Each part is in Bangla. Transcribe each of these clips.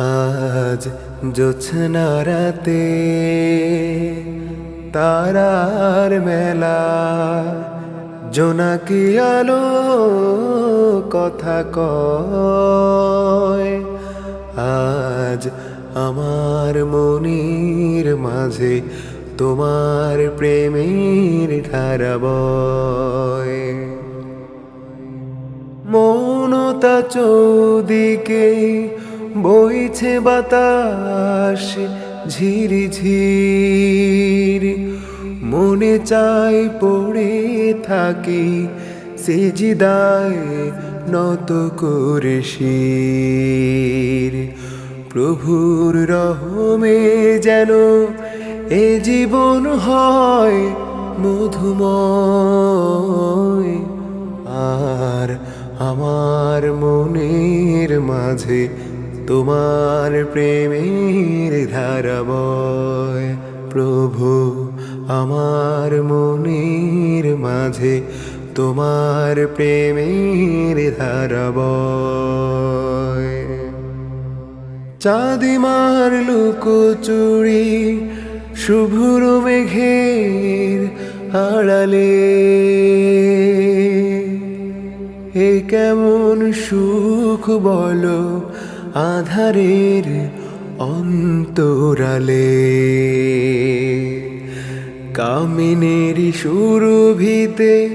আজ জোছনা রাতে তারার মেলা। জোনাকি আলো কথা কয়? আজ আমার মনির মাঝে তোমার প্রেমের ধারা বয়। মৌনতা চৌদিকে বইছে বাতাস ঝিরি ঝির মনে চাই পড়ে থাকি, সেজিদায় নত করে শির। প্রভুর রহমে যেন এ জীবন হয় মধুময়, আর আমার মনের মাঝে তোমার প্রেমের ধারা বয় প্রভু, আমার মনের মাঝে তোমার প্রেমের ধারা বয় চাঁদিমার লুকোচুরি, শুভ্র মেঘের আড়ালে। এ কেমন সুখ বলো আধারের অন্তরালে। কামিনের সুরভিতে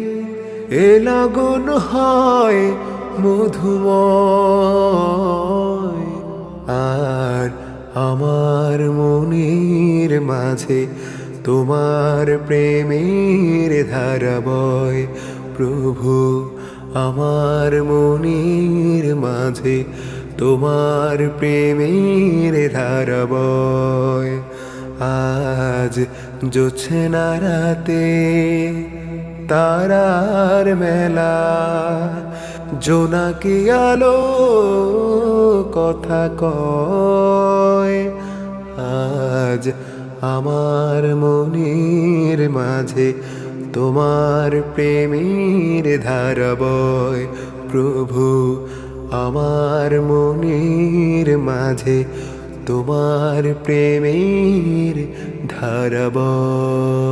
এ হয় মধুময়। আর আমার মনের মাঝে তোমার প্রেমের ধারা বয় প্রভু, আমার মনের মাঝে তোমার প্রেমের ধারা বয় আজ জোছনা রাতে তারার মেলা। জোনাকি আলো কথা কয়, আজ আমার মনির মাঝে তোমার প্রেমের ধারা বয় প্রভু আমার মনের মাঝে তোমার প্রেমের ধারা বয়